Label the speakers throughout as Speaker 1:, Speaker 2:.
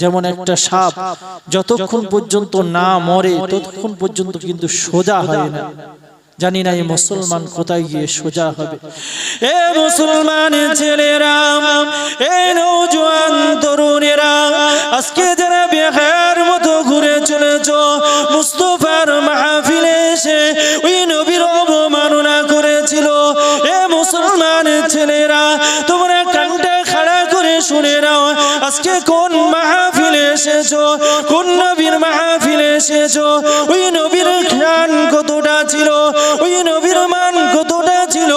Speaker 1: যেমন একটা সাপ, যতক্ষণ পর্যন্ত না মরে, ততক্ষণ পর্যন্ত কিন্তু সোজা হয় না। জানি না এই মুসলমান কোথায় গিয়ে সোজা হবে। এ মুসলমান ছেলেরা, এ তরুণেরা, আজকে যারা মতো ঘুরে চলেছ, মুস্তফার মাহফিলে এসে ওই নবীর অবমাননা করেছিল। এ মুসলমান ছেলেরা, তোমরা কানটা খাড়া করে শুনে নাও। আজকে কোন মাহফিলে এসেছ? কোন নবীর মাহফিলে এসেছ? ওই নবীর খ্যান কতটা ছিল? ওই নবীর মান কতটা ছিল?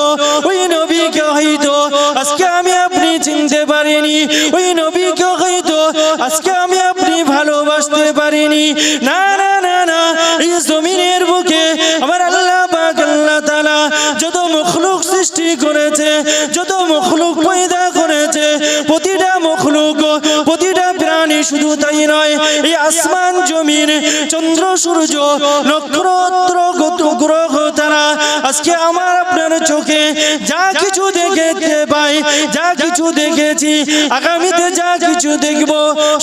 Speaker 1: ওই নবীকে হয়তো আজকে আমি আপনি চিনতে পারিনি। ওই নবীকে হয়তো আজকে আমি আপনি ভালোবাসতে পারিনি। না না না না, এই জমিনের বুকে আমার আল্লাহ পাক, আল্লাহ তাআলা যত মখলুক সৃষ্টি করেছে, যত মখলুক শুধু নয় আসমান জমিন চন্দ্র, সূর্য, নক্ষত্র গ্রহ তারা আজকে আমার আপনার চোখে যা কিছু দেখতে পাই, যা কিছু দেখেছি, আগামীতে যা কিছু দেখব,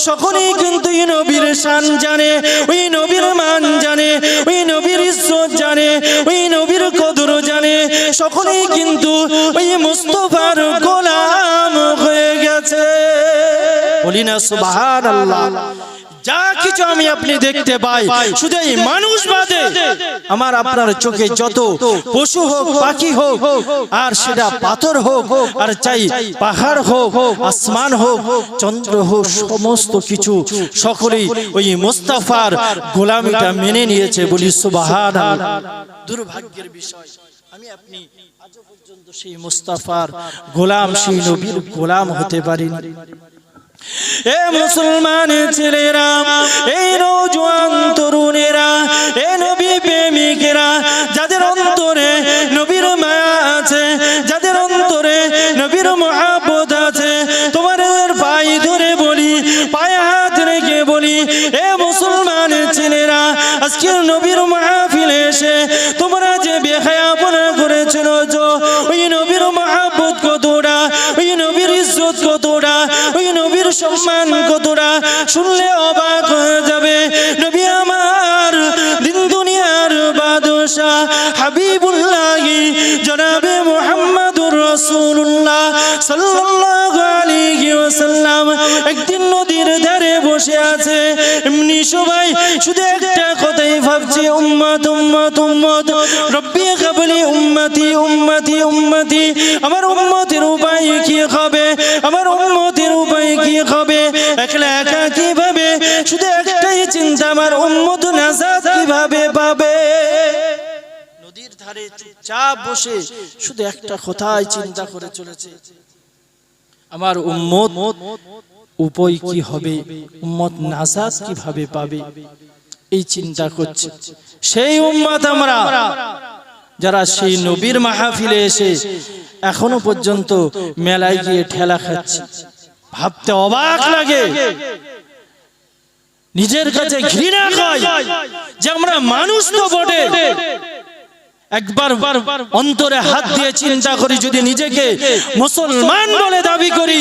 Speaker 1: সকলেই কিন্তু নবীর শান জানে, ওই নবীর মান জানে, ওই নবীর ইজ্জত জানে, ওই নবীর কদর জানে, সকলেই কিন্তু ওই মুস্তফার বলি না সুবহান আল্লাহ যা কিছু আমি আপনি দেখতে পাই, শুধু এই মানুষ বাদে আমার আপনার চোখে যত পশু হোক, পাখি হোক, আর সেটা পাথর হোক, আর চাই পাহাড় হোক, আসমান হোক, চন্দ্র হোক, সমস্ত কিছু সকলেই ওই মোস্তাফার গোলামিটা মেনে নিয়েছে বলি সুবাহান দুর্ভাগ্যের বিষয়, আমি আপনি আজও পর্যন্ত সেই মুস্তাফার গোলাম, সেই নবীর গোলাম হতে পারিনি। এ মুসলমান ছেলেরা এই নৌজওয়ান তরুণেরা এ নবী প্রেমিকেরা যাদের অন্তরে নবীর মায়া আছে যাদের অন্তরে নবীর মহাব্বত আছে তোমাদের পাই ধরে বলি পায়ে হাত রেখে বলি এ মুসলমান ছেলেরা আজকে নবীর মাহফিলে এসে তোমরা যে বেহায়াপনা করেছিল ওই নবীর মহাব্বত কতটা ওই নবীর ইজ্জত কতটা ওই সম্মান কতটা শুনলে অবাক হয়ে যাবে। নবী আমার দিন দুনিয়ার বাদশাহ হাবিবুল্লাহ জনাবে মুহাম্মাদুর রাসূলুল্লাহ সাল্লাল্লাহু আলাইহি ওয়াসাল্লাম। একদিন নদীর ধারে বসে আছে। এমনি সবাই শুধু একটা কথাই ভাবছে, উম্মত উম্মত উম্মত, রব্বি কাবলি উম্মতি উম্মতি উম্মতি, আমার উম্মতের উপায় কি হবে? আমার উপায় কি হবে? একলা একা কীভাবে? শুধু একটাই চিন্তা, আমার উম্মত নাজাত কীভাবে পাবে? নদীর ধারে চুপচাপ বসে শুধু একটা কথাই চিন্তা করে চলেছে। আমার উম্মত উপায় কি হবে? উম্মত নাজাত কীভাবে পাবে? এই চিন্তা করছে। সেই উম্মত আমরা, যারা সেই নবীর মাহফিলে এসে এখনও পর্যন্ত মেলায় গিয়ে ঠেলা খাচ্ছে। ভাবতে অবাক লাগে। নিজের কাছে ঘৃণা হয় যে আমরা মানুষ তো বটে। একবার অন্তরে হাত দিয়ে চিন্তা করি যদি নিজেকে মুসলমান বলে দাবি করি,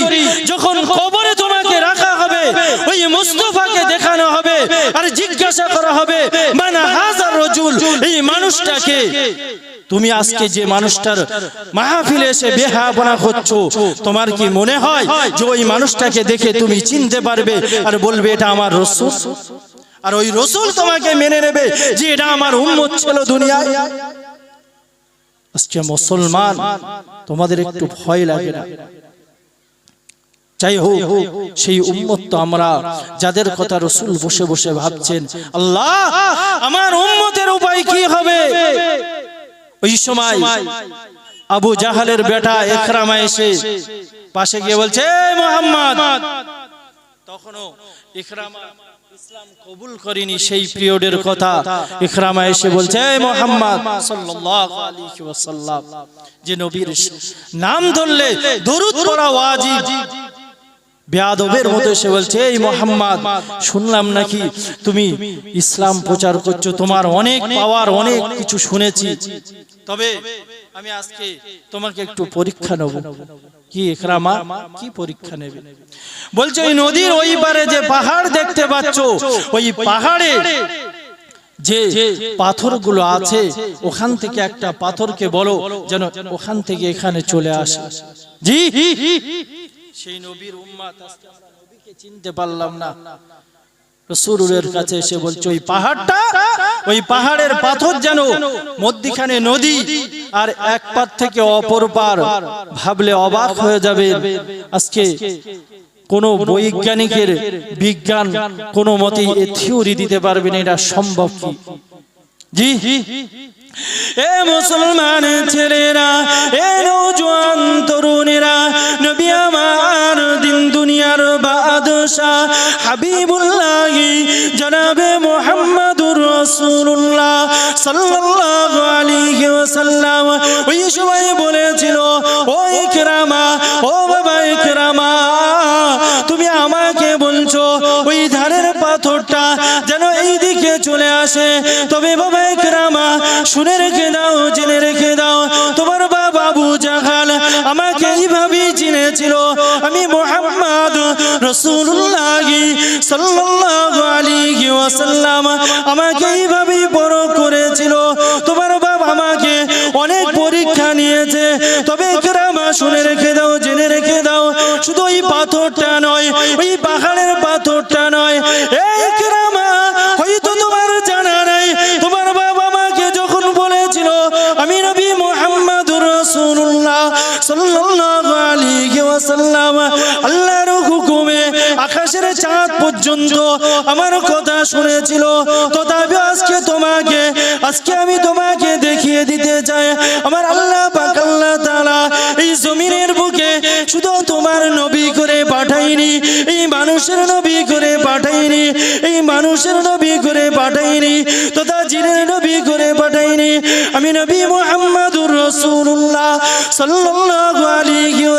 Speaker 1: যখন কবরে তোমাকে রাখা হবে, ওই মুস্তফাকে দেখানো হবে আর জিজ্ঞাসা করা হবে মানে হাজার রজুল? এই মানুষটাকে তুমি আজকে যে মানুষটার মাহফিলে এসে বেহাবনা করছ, তোমার কি মনে হয় যে ওই মানুষটাকে দেখে তুমি চিনতে পারবে আর বলবে, এটা আমার রসুল আর ওই রসুল তোমাকে মেনে নেবে যে এটা আমার উম্মত ছিল দুনিয়ায়। আজকে মুসলমান, তোমাদের একটু ভয় লাগে না। যাই হোক, সেই উম্মত তো আমরা, যাদের কথা রসুল বসে বসে ভাবছেন, আল্লাহ, আমার উম্মতের উপায় কি হবে? ওই সময় আবু জাহালের বেটা একরামা এসে পাশে গিয়ে বলছে মোহাম্মদ! তখনও সেই পিরিয়ডের কথা। এসে নাম ধরলে দরুদ পড়া ওয়াজিব। বেয়াদবের মতো সে বলছে শুনলাম নাকি তুমি ইসলাম প্রচার করছ, তোমার অনেক পাওয়ার অনেক কিছু শুনেছি। তবে আমি আজকে তোমাকে একটু পরীক্ষা নেব। কি একরামা কি পরীক্ষা নেবে? বলছে ওই নদীর ওই পারে যে পাহাড় দেখতে পাচ্ছ ওই পাহাড়ে যে পাথরগুলো আছে ওখান থেকে একটা পাথরকে বলো যেন ওখান থেকে এখানে চলে আসে। জি? সেই নবীর উম্মাত আজকে নবীকে চিনতে পারলাম না। রসুলের কাছে এসে বলছে, ওই পাহাড়টা, ওই পাহাড়ের পাথর যেন মধ্যিখানে নদী আর এক পার থেকে অপর পার ভাবলে অবাক হয়ে যাবে। আজকে কোন বৈজ্ঞানিকের বিজ্ঞান কোনো মতেই থিওরি দিতে পারবেন এটা সম্ভব কি? জি? এ মুসলমান ছেলেরা, এ নৌজওয়ান তরুণেরা, নবী আমার দিন দুনিয়ার বাদশাহ, হাবিবুল্লাহ জনাবে মোহাম্মদুর রাসূলুল্লাহ সাল্লাল্লাহু আলাইহি ওয়াসাল্লাম। ওই সময় বলেছিল, ও ইকরামা, ও বাবা ইকরামা, তুমি আমাকে বলছো, ওই ধারের পাথরটা আসে তবে বাবা একরামা, শুনে রেখে দাও, জেনে রেখে দাও, তোমার বাবা আবু জাহাল আমাকে এইভাবেই চিনেছিল। আমি মোহাম্মদ রসুল্লাহ সাল্লাল্লাহু আলাইহি ওয়াসাল্লাম আমাকে এইভাবেই বড় করেছিল। তোমার বাবা আমাকে অনেক পরীক্ষা নিয়েছে। তবে একরামা, শুনে রেখে দাও, জেনে রেখে দাও, শুধু ওই পাথরটা নয়, ওই পাহাড়ের পর্যন্ত আমার কথা শুনেছিল। তথাপি আজকে তোমাকে, আজকে আমি তোমাকে দেখিয়ে দিতে চাই। আমার আল্লাহ পাক, আল্লাহ এই জমিনের বুকে শুধু তোমার নবী করে পাঠাইনি এই মানুষের নবী করে পাঠাইনি এই মানুষের নবী করে পাঠাইনি তথা জিনের নবী করে পাঠাইনি আমি নবী মুহাম্মাদুর রাসূলুল্লাহ সাল্লাল্লাহু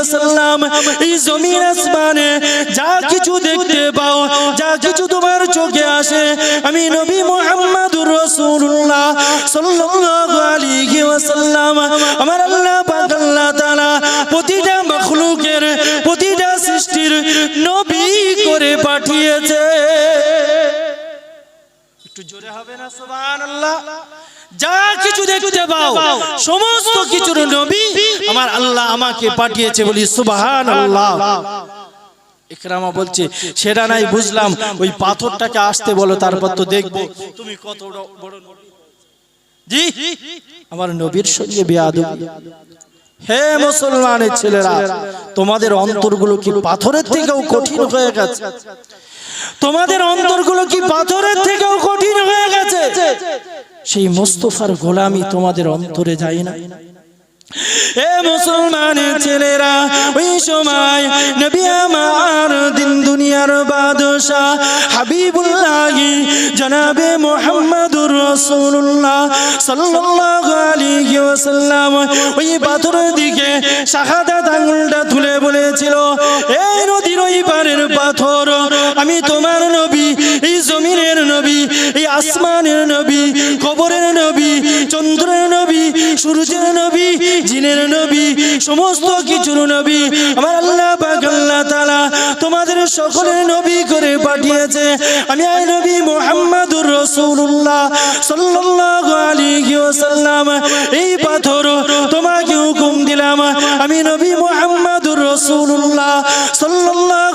Speaker 1: ওয়াসাল্লাম এই জমিন আসমানে যা কিছু দেখতে পাও, যা কিছু তোমার চোখে আসে, আমি নবী মুহাম্মাদুর রাসূলুল্লাহ সাল্লাল্লাহু আলাইহি ওয়াসাল্লাম। আমার আল্লাহ পাক আল্লাহ তাআলা প্রতিটা মখলুকের, প্রতিটা সৃষ্টির নবী করে পাঠিয়েছে। একটু জোরে হবে না, সুবহানাল্লাহ। যা কিছু দেখতে পাও সমস্ত কিছুর নবী আমার আল্লাহ আমাকে পাঠিয়েছে বলি, সুবহানাল্লাহ। ইকরামা বলছে, সেটা নাই, বুঝলাম, ওই পাথরটাকে আসতে বলো, তারপর তো দেখব। তুমি কত বড় জি, আমার নবীর সঙ্গে বেয়াদবি। হে মুসলমানের ছেলেরা, তোমাদের অন্তরগুলো কি পাথরের থেকেও কঠিন হয়ে গেছে? তোমাদের অন্তরগুলো কি পাথরের থেকেও কঠিন হয়ে গেছে? সেই মোস্তফার গোলামি তোমাদের অন্তরে যায় না। এ মুসলমানের ছেলেরা ওই সময় নবী আমার দিন দুনিয়ার বাদশাহ হাবিবুল্লাহ জনাবে মোহাম্মদুর রাসূলুল্লাহ সাল্লাল্লাহু আলাইহি ওয়াসাল্লাম ওই পাথরের দিকে শাহাদাত আঙ্গুলটা তুলে বলেছিল এই নদীর ওই পারের পাথর আমি তোমার নবী, এই জমিনের নবী, এই আসমানের নবী, কবরের নবী, চন্দ্রের নবী, সূর্যের নবী, জিনের নবী, সমস্ত কিছুর নবী। আমার আল্লাহ আল্লাহ তাআলা তোমাদের সকলের নবী করে পাঠিয়েছে। আমি আই নবী মুহাম্মাদুর রাসূলুল্লাহ সাল্লাল্লাহু আলাইহি ওয়াসাল্লাম। এই পাথর তোমাকে হুকুম দিলাম। আমি নবী মুহাম্মাদুর রাসূলুল্লাহ সাল্লাল্লাহু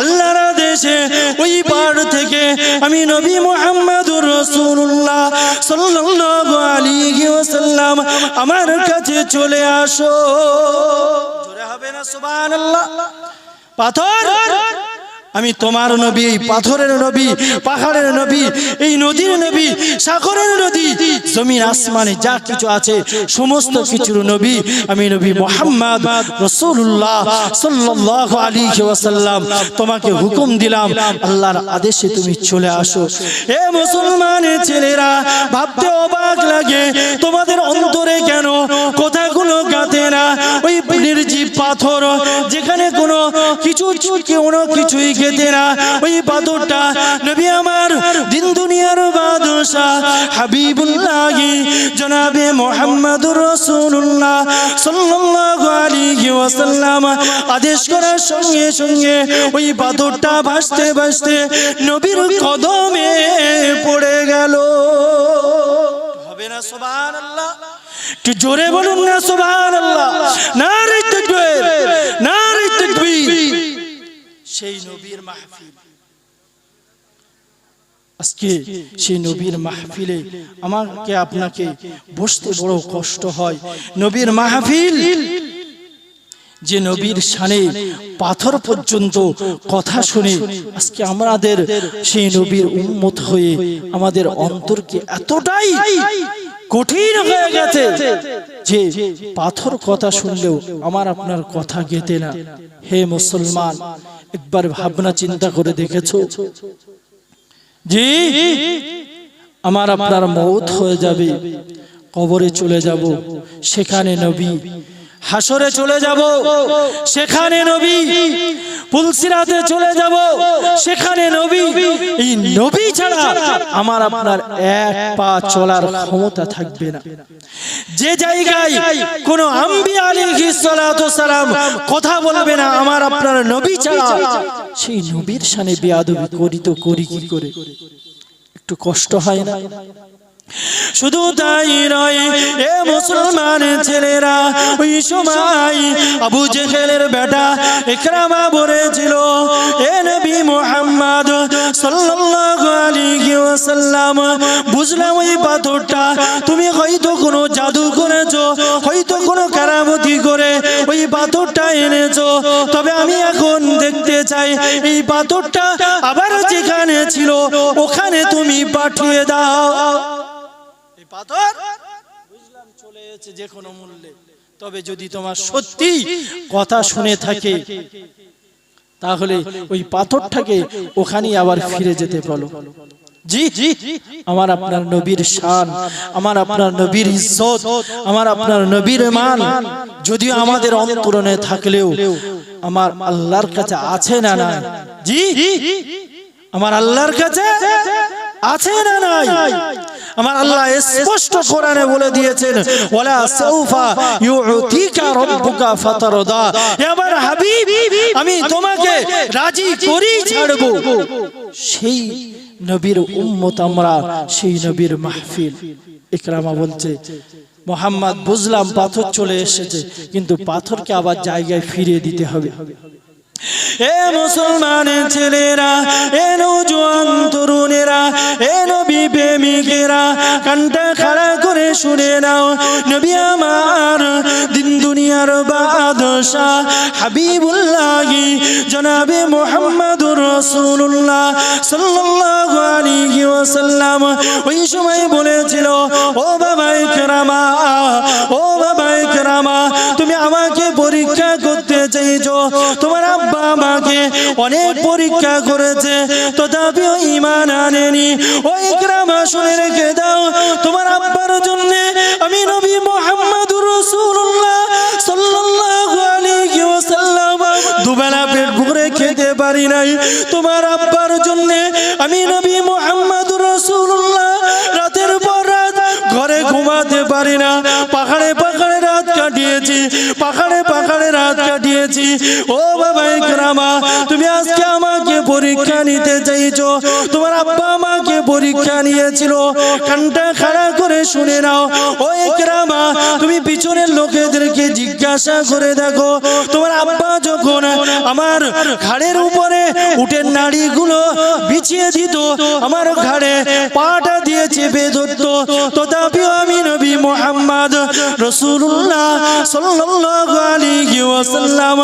Speaker 1: আল্লাহর আদেশে ওই পার থেকে আমি নবী মোহাম্মদুর রাসূলুল্লাহ সাল্লাল্লাহু আলাইহি ওয়াসাল্লাম আমার কাছে চলে আসো। জোরে হবে না, সুবহানাল্লাহ। পাথর! আমি তোমার নবী এই পাথরের নবী, পাহাড়ের নবী, এই নদীর নবী, সাগরের নদী, জমিন, আসমানে, যা কিছু আছে, সমস্ত কিছুর নবী আমি নবী মোহাম্মদ রসুল্লাহ সাল্লাল্লাহু আলাইহি ওয়াসাল্লাম। তোমাকে হুকুম দিলাম, আল্লাহর আদেশে তুমি চলে আসো। এ মুসলমানের ছেলেরা, ভাবতে অবাক লাগে, তোমাদের অন্তরে কেন কথাগুলো গাতে না? ওই নির্জীব পাথর, যেখানে কোনো কোনো কিছুই খেতে না। ওই বাদরটা নবী আমার দিন দুনিয়ার বাদশাহ। হাবিবুল্লাহ, জনাবে মোহাম্মদুর রাসূলুল্লাহ সাল্লাল্লাহু আলাইহি ওয়াসাল্লাম। আদেশ করার সঙ্গে সঙ্গে ওই বাদরটা ভাসতে ভাসতে নবীর কদমে পড়ে গেল। হবে না সুবহানাল্লাহ? একটু জোরে বলুন না সুবহানাল্লাহ? নারে তাকবীর নারে তাকবীর। সেই নবীর মাহফিল। আজকে সেই নবীর মাহফিলে আমাকে আপনাকে বসতে বড় কষ্ট হয়। নবীর মাহফিল যে নবীর শানে পাথর পর্যন্ত কথা শুনে আজকে আমাদের সেই নবীর উন্মত হয়ে আমাদের অন্তরকে এতটাই কঠিন হয়ে গেছে যে পাথর কথা শুনলেও আমার আপনার কথা গেতে না। হে মুসলমান, একবার ভাবনা চিন্তা করে দেখেছ? জি, আমার আপনার মৌত হয়ে যাবে, কবরে চলে যাব, সেখানে নবী হাসরে চলে যাব, সেখানে নবী, পুলসিরাতে চলে যাব, সেখানে নবী, এই নবী ছাড়া আমার আপনার এক পা চলার ক্ষমতা থাকবে না। যে জায়গায় কোন আম্বি সালাতু সালাম কথা বলবে না, আমার আপনার নবী ছাড়া, সেই নবীর সানে বেয়াদবি করি তো করি কি করে? একটু কষ্ট হয় না? শুধু তাই নয়, এ মুসলমান ছেলেরা, ওই সময় আবু জেহেলের বেটা ইকরামা বলেছিল, এ নবী মুহাম্মদ সাল্লাল্লাহু আলাইহি ওয়াসাল্লাম, বুঝলাম ওই পাথরটা, তুমি হয়তো কোনো জাদু করেছ, হয়তো কোনো কারামতি করে ওই পাথরটা এনেছো, তবে আমি এখন দেখতে চাই, এই পাথরটা আবার যেখানে ছিল, ওখানে তুমি পাঠিয়ে দাও। পাথর? বুঝলাম চলে এসেছে যে কোনো মূল্যে। তবে যদি তোমার সত্যি কথা শুনে থাকে, তাহলে ওই পাথরটাকে ওখানেই আবার ফিরে যেতে বলো। জি জি আমার আপনার নবীর শান, আমার আপনার নবীর ইজ্জত, আমার আপনার নবীর মান, যদিও আমাদের অন্তরণে থাকলেও আমার আল্লাহর কাছে আছে না না জি। আমার আল্লাহর কাছে আছে না নাই? আমার আল্লাহ স্পষ্ট কোরআনে বলে দিয়েছেন ওয়ালা সাউফা ইউতিকা রাব্বুকা ফাতারদা। হে আমার হাবিব আমি তোমাকে রাজি করেই ছাড়ব। সেই নবীর উম্মত আমরা সেই নবীর মাহফিল। ইকরামা বলছে মোহাম্মদ বুঝলাম পাথর চলে এসেছে কিন্তু পাথরকে আবার জায়গায় ফিরিয়ে দিতে হবে। এ মুসলমান ছেলেরা, এ নৌজোয়ান তরুণেরা, এ নবী প্রেমিকেরা, কানটা খাড়া করে শুনে নাও, নবী আমার দিন দুনিয়ার বাদশাহ হাবিবুল্লাহ জনাবে মোহাম্মদুর রাসূলুল্লাহ সাল্লাল্লাহু আলাইহি ওয়াসাল্লাম। ওই সময় বলেছিল, ও বাবা ইকরামা, ও বাবা ইকরামা, তুমি আমাকে পরীক্ষা করতে চাইছো, তোমার আব্বা আমাকে অনেক পরীক্ষা করেছে। তথাপিও ইমান আনেনি। ও ইকরামা শুনে রেখে দাও। তোমার আব্বার জন্য আমি নবী ওয়াসাল্লাম। দুবেলা পেট খেতে পারি নাই। তোমার আব্বার জন্য আমি নবী মোহাম্মদুর রাসূলুল্লাহ রাতের পর রাত ঘরে ঘুমাতে পারি না। পাহাড়ে পাহাড়ে রাত কাটিয়েছি। পাহাড়ে কাটিয়েছি ও বাবা ইকরামা তুমি আজকে আমাকে পরীক্ষা নিতে চাইছো। তোমার আব্বা আমাকে পরীক্ষা নিয়েছিল। কানটা খাড়া করে শুনে নাও। ও ইকরামা তুমি পিছনের লোকেদেরকে জিজ্ঞাসা করে দেখো। তোমার আব্বা যখন আমার ঘাড়ের উপরে উঠের নাড়িগুলো বিছিয়ে দিত, আমার ঘাড়ে পাটা দিয়ে চেপে ধরতো। তথাপিও আমি নবী মোহাম্মদ রসুল্লাহ সাল্লাল্লাহু আলাইহি ওয়াসাল্লাম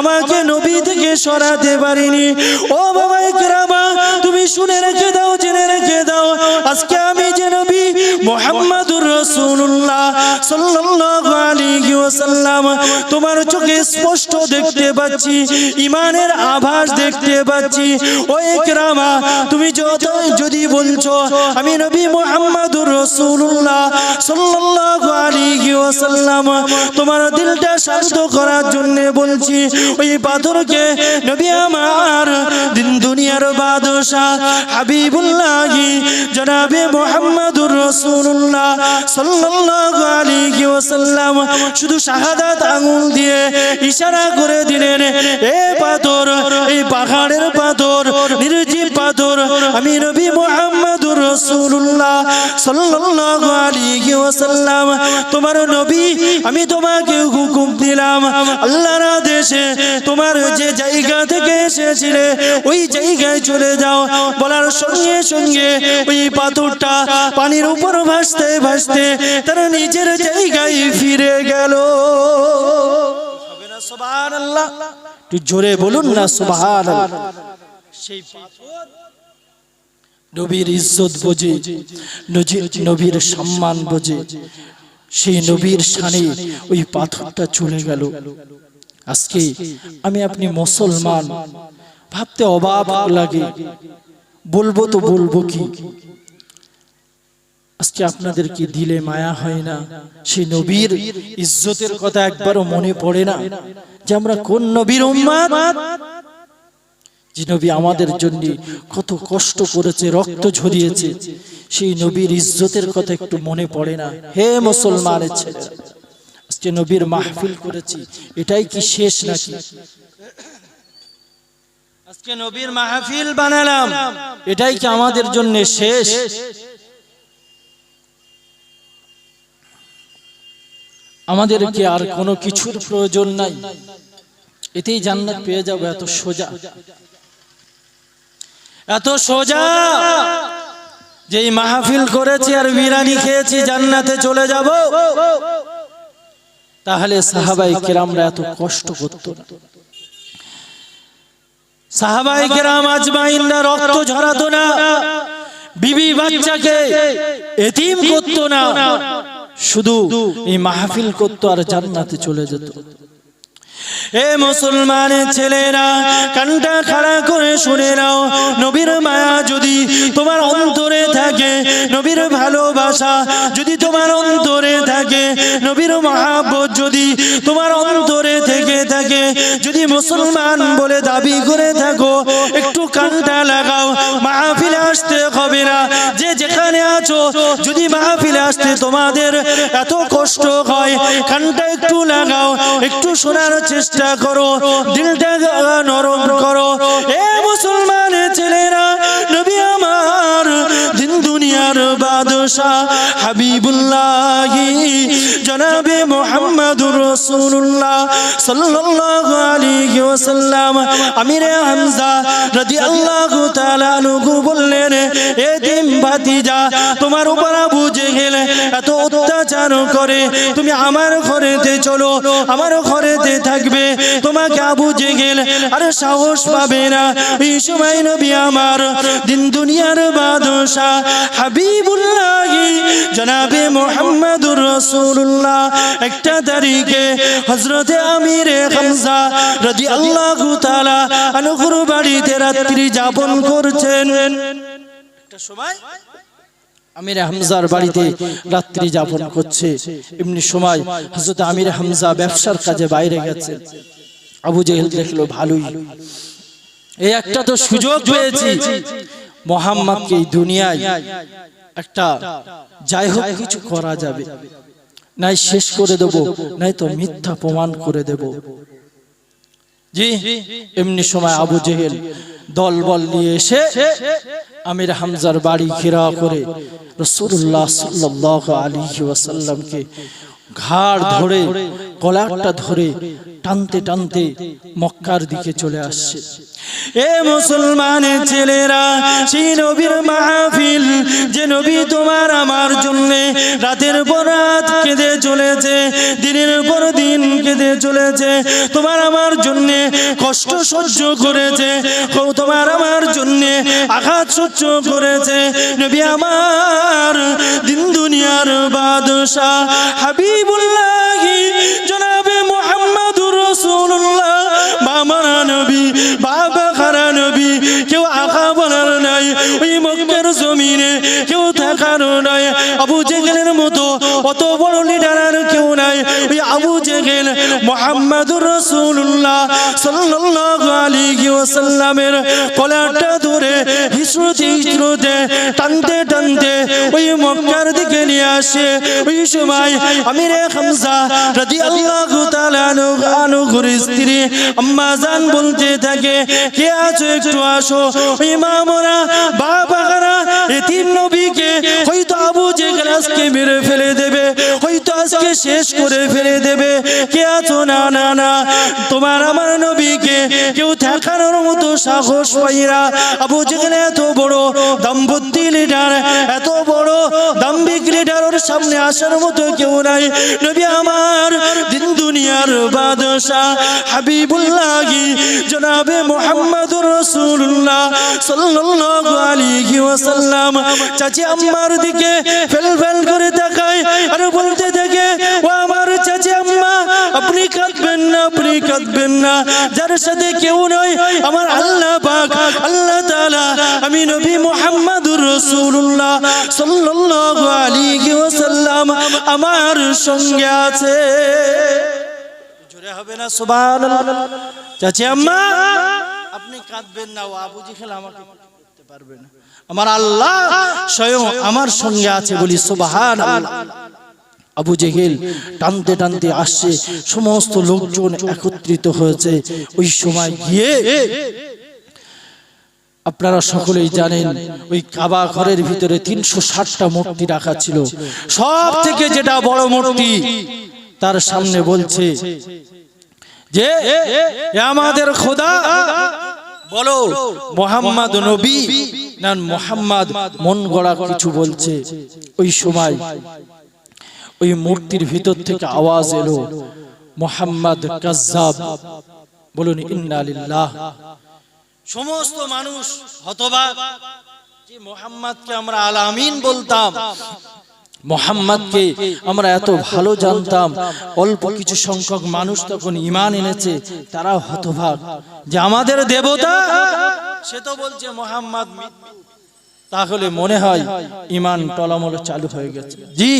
Speaker 1: আমাকে নবী থেকে সরাতে পারিনি। ও বাবা ইকরামা তুমি শুনে রেখে দাও আজকে আমি যে নবী মোহাম্মদুর রাসূলুল্লাহ সাল্লাল্লাহু আলাইহি ওয়াসাল্লাম, তোমার চোখে স্পষ্ট দেখতে পাচ্ছি ইমানের আভাস দেখতে পাচ্ছি। ও একরামা, তুমি যত যদি বলছো, আমি নবী মোহাম্মদুর রাসূলুল্লাহ সাল্লাল্লাহু আলাইহি ওয়াসাল্লাম, তোমার দিলটা শান্ত করার জন্য বলছি, ওই পাথরকে নবী আমার দিন দুনিয়ার বাদশা হাবিবুল্লাহি, জনাবে মোহাম্মদুর রসুল্লাহ সাল্লাল্লাহু আলাইহি ওয়াসাল্লাম। শুধু শাহাদাত আঙ্গুল দিয়ে ইশারা করে দিলেন, এ পাথর এই পাহাড়ের আমি নবী মোহাম্মদুর রাসূলুল্লাহ সাল্লাল্লাহু আলাইহি ওয়াসাল্লাম। তোমার নবী আমি তোমাকে হুকুম দিলাম। আল্লাহর আদেশে তোমার যে জায়গা থেকে এসেছিলে ওই জায়গায় চলে যাও। বলার সঙ্গে সঙ্গে ওই পাথরটা পানির উপর ভাসতে ভাসতে তার নিজের জায়গায় ফিরে গেল। সুবহানাল্লাহ। একটু জোরে বলুন না সুবহানাল্লাহ। সেই পাথর নবীর ইজ্জত বোঝে নবীর সম্মান বোঝে। সেই নবীর শানে ওই পাথরটা চলে গেল। আজকে আমি আপনি মুসলমান, ভাবতে অবাক লাগে। বলব তো বলব কি? আজকে আপনাদের কি দিলে মায়া হয় না। সেই নবীর ইজ্জতের কথা একবারও মনে পড়ে না যে আমরা কোন নবীর উম্মাদ? যে নবী আমাদের জন্য কত কষ্ট করেছে রক্ত ঝরিয়েছে। সেই নবীর ইজ্জতের কথা একটু মনে পড়ে না। হে মুসলমানের ছেলে আজকে নবীর মাহফিল করেছি এটাই কি শেষ নাকি? আজকে নবীর মাহফিল বানালাম এটাই কি আমাদের জন্য শেষ? আমাদের কি আর কোনো কিছুর প্রয়োজন নাই। এতেই জান্নাত পেয়ে যাব এত সোজা। এত সোজা। যে মাহফিল করেছি আর বিরানি খেয়েছি, জান্নাতে চলে যাব। তাহলে সাহাবাই কেরামরা এত কষ্ট করতো সাহাবাই কেরাম, আজমাইনরা রক্ত ঝরাতো না। বিবি বাচ্চাকে এতিম করতো না। শুধু এই মাহফিল করতো আর জান্নাতে চলে যেত। এ মুসলমানের ছেলেরা, কানটা খাড়া করে শুনে নাও। নবীর মায়া যদি তোমার অন্তরে থাকে, নবীর ভালোবাসা যদি তোমার অন্তরে থাকে, নবীর মহাব্বত যদি তোমার অন্তরে থেকে। যদি মুসলমান বলে দাবি করে থাকো, একটু কানটা লাগাও। মাহফিলে আসতে হবে না। যে যেখানে আছো, যদি মাহফিলে আসতে তোমাদের এত কষ্ট হয়, কানটা একটু লাগাও, একটু শোনার চেষ্টা করো। দিলটা নরম করো। এ মুসলমানের দুনিয়ার বাদশাহ, হাবিবুল্লাহ, জনাবে মোহাম্মদুর রাসূলুল্লাহ সাল্লাল্লাহু আলাইহি ওয়াসাল্লাম। আমিরে হামজা রাদিয়াল্লাহু তাআলা আনহু বললেন, এ দিন ভাতিজা, তোমার উপর আবু জেহেল এত অত্যাচার করে, তুমি আমার ঘরেতে চলো, আমার ঘরেতে থাকবে, তোমাকে আবু জেহেল আর সাহস পাবে না। এই সময় নবী আমার দিন দুনিয়ার বাদশাহ হাবিবুল্লাহ, জনাবে মোহাম্মদুর একটা তারিখে হামজা বাড়িতে রাত্রি যাপন করছেন। একটা সময় আমির হামজার বাড়িতে রাত্রি যাপন করছে। এমনি সময় হযরত আমির হামজা ব্যবসার কাজে বাইরে গেছে। আবু জেহেল দেখল, ভালোই। এই একটা তো সুযোগ পেয়েছি। মোহাম্মদকে এই দুনিয়ায় একটা যাই হোক কিছু করা যাবে। নাই শেষ করে দেব, নাই তো মিথ্যা প্রমাণ করে দেব। জি, এমনি সময় আবু জেহেল দল বল নিয়ে এসে আমির হামজার বাড়ি ঘেরা করে রসুল্লাহ সাল্লাহ আলী ওয়াসাল্লামকে ঘাড় ধরে, কলারটা ধরে টানতে টানতে মক্কার দিকে চলে আসছে। এ মুসলমানের ছেলেরা, সেই নবীর মাহফিল, যে নবী তোমার আমার জন্য রাতের পর রাত কেঁদে চলেছে, দিনের পর দিন কেঁদে চলেছে, তোমার আমার জন্য কষ্ট সহ্য করেছে তোমার আমার জন্য আঘাত সহ্য করেছে। নবী আমার দিন দুনিয়ার বাদশাহ হাবিবুল্লাহি, জনাবে মোহাম্মদুর রাসূলুল্লাহ সাল্লাল্লাহু আলাইহি ওয়াসাল্লামের কলারটা ধরে হিসরতে হিসরতে টানতে টানতে ওই মক্কার দিকে নিয়ে আসে। ওই সময় আমিরে হামজা তাআলা আনহু, আনহুর স্ত্রী আম্মা জান বলতে থাকে, কে আছো একটু আসো। ইমামরা বাবারা, এতিম নবীকে হয়তো আবু আজকে মেরে ফেলে দেবে। আজকে শেষ করে ফেলে দেবে। কে আছো? না না না। তোমার আমার নবীকে কেউ ঠেকানোর মতো সাহস পাইরা আবু জেহেল এত বড় দাম্পত্য লিডার এত বড় দাম্ভিক লিডার ওর সামনে আসার মতো কেউ নাই। নবী আমার দিন দুনিয়ার বাদশাহ, হাবিবুল্লাহি, জনাবে মুহাম্মদুর রাসূলুল্লাহ সাল্লাল্লাহু আলাইহি ওয়াসাল্লাম। চাচি আম্মার দিকে ফেল ফেল করে তাকায় আর বলতে কাঁদবেন না আপনি কাঁদবেন না যার সাথে কেউ নয়, আমার আল্লাহ পাক। আল্লাহ আমি নবী আমার সঙ্গে আছে। আমার আল্লাহ স্বয়ং আমার সঙ্গে আছে বলি, সুবহানাল্লাহ। আবু জেহেল টানতে টানতে আসছে, সমস্ত লোকজন একত্রিত হয়েছে। ওই সময় গিয়ে আপনারা সকলেই জানেন, ওই কাবা ঘরের ভিতরে তিনশো ষাটটা মূর্তি রাখা ছিল। সব থেকে যেটা বড় মূর্তি, তার সামনে বলছে যে আমাদের খোদা, বলো, মোহাম্মদ নবী, না মোহাম্মদ মন গড়া কিছু বলছে? ওই সময় ওই মূর্তির ভিতর থেকে আওয়াজ এলো মোহাম্মদ কাজ্জাব। বলুন ইন্না লিল্লাহ। সমস্ত মানুষ হতবাক। যে মোহাম্মদকে আমরা আল আমিন বলতাম মোহাম্মদকে আমরা এত ভালো জানতাম অল্প কিছু সংখ্যক মানুষ তখন ইমান এনেছে তারা হতভাগ যে আমাদের দেবতা সে তো বলছে মোহাম্মদ তাহলে মনে হয় ইমান টলামল চালু হয়ে গেছে। জি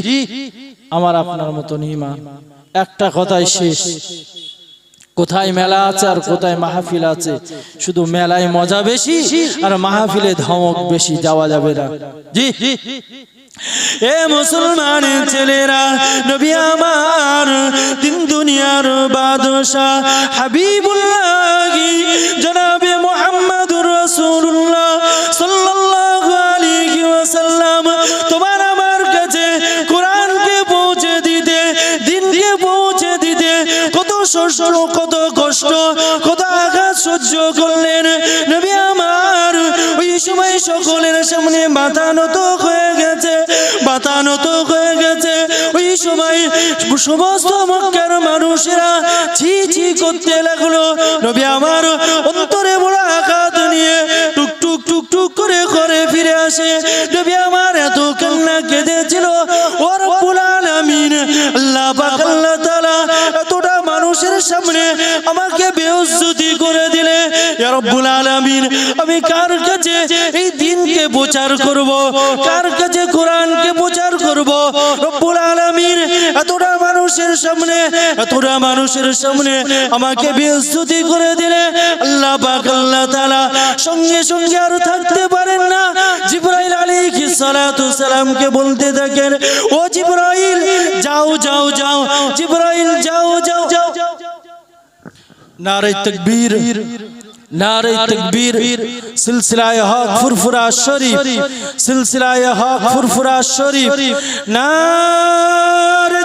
Speaker 1: আমার আপনার মতন ইমান একটা কথাই শেষ। কোথায় মেলা আছে আর কোথায় মাহফিল আছে? শুধু মেলায় মজা বেশি আর মাহফিলে ধমক বেশি যাওয়া যাবে না। জি এ মুসলমান ছেলেরা, নবী আমার, দিন দুনিয়ার বাদশাহ, হাবিবুল্লাহ, জনাবে মুহাম্মদুর শস্য কত কষ্ট কত আঘাত সহ্য করলেন। নবী আমার, ওই সময় সকলের সামনে মাথা নত হয়ে গেছে, মাথা নত হয়ে গেছে। ওই সময় সমস্ত মক্কার মানুষেরা ছি ছি করতে লাগল। নবী আমার অন্তরে সামনে আমাকে বেউজ্জতি করে দিলে। রব্বুল আলামিন, আমি কার কাছে এই দিনকে প্রচার করব? কার কাছে কোরআনকে প্রচার করব? রব্বুল আলামিন, এতটা মানুষের সামনে, এতটা মানুষের সামনে আমাকে বেউজ্জতি করে দিলে। আল্লাহ পাক, আল্লাহ সঙ্গে সঙ্গে আর থাকতে পারেন না। জিবরাইল সালামকে বলতে থাকেন, ও জিবরাইল, যাও যাও যাও, জিবরাইল যাও যাও যাও নারে তকবীর নারে তকবীর সিলসিলায়ে হক ফুরফুরা শরীফ সিলসিলায়ে হক ফুরফুরা শরীফ নারে